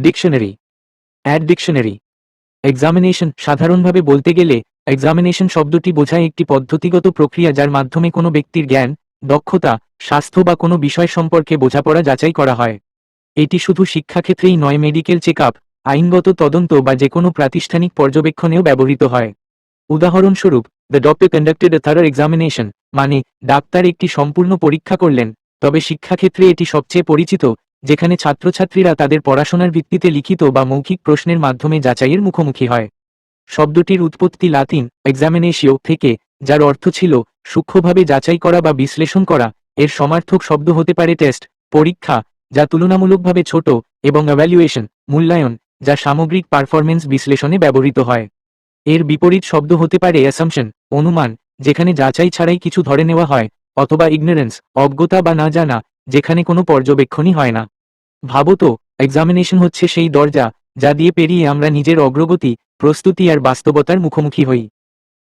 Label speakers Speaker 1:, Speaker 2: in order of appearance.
Speaker 1: Dictionary. Add dictionary. Examination সাধারণভাবে বলতে গেলে এক্সামিনেশন শব্দটি বোঝায় একটি পদ্ধতিগত প্রক্রিয়া যার মাধ্যমে কোনো ব্যক্তির জ্ঞান, দক্ষতা, স্বাস্থ্য বা কোনো বিষয় সম্পর্কে বোঝাপড়া যাচাই করা হয়। এটি শুধু শিক্ষাক্ষেত্রেই নয় মেডিকেল চেক আইনগত তদন্ত বা যে কোনো প্রাতিষ্ঠানিক পর্যবেক্ষণেও ব্যবহৃত হয়। উদাহরণস্বরূপ the doctor conducted a thorough examination মানে ডাক্তার একটি সম্পূর্ণ পরীক্ষা করলেন, তবে শিক্ষাক্ষেত্রে এটি সবচেয়ে পরিচিত যেখানে ছাত্রছাত্রীরা তাদের পড়াশোনার ভিত্তিতে লিখিত বা মৌখিক প্রশ্নের মাধ্যমে যাচাইয়ের মুখোমুখি হয়। শব্দটির উৎপত্তি লাতিন এক্সামিনেশিও থেকে, যার অর্থ ছিল, সূক্ষ্মভাবে যাচাই করা বা বিশ্লেষণ করা, এর সমার্থক শব্দ হতে পারে টেস্ট পরীক্ষা, যা তুলনামূলকভাবে ছোট, এবং অ্যাভ্যালুয়েশন মূল্যায়ন, যা সামগ্রিক পারফরমেন্স বিশ্লেষণে ব্যবহৃত হয়। এর বিপরীত শব্দ হতে পারে অ্যাসামশন অনুমান, যেখানে যাচাই ছাড়াই কিছু ধরে নেওয়া হয়, অথবা ইগনোরেন্স অজ্ঞতা বা না জানা, যেখানে কোনো পর্যবেক্ষণই হয় না। ভাবত এক্সামিনেশন হচ্ছে সেই দরজা, যা দিয়ে পেরিয়ে আমরা নিজের অগ্রগতি, প্রস্তুতি আর বাস্তবতার মুখোমুখি হই।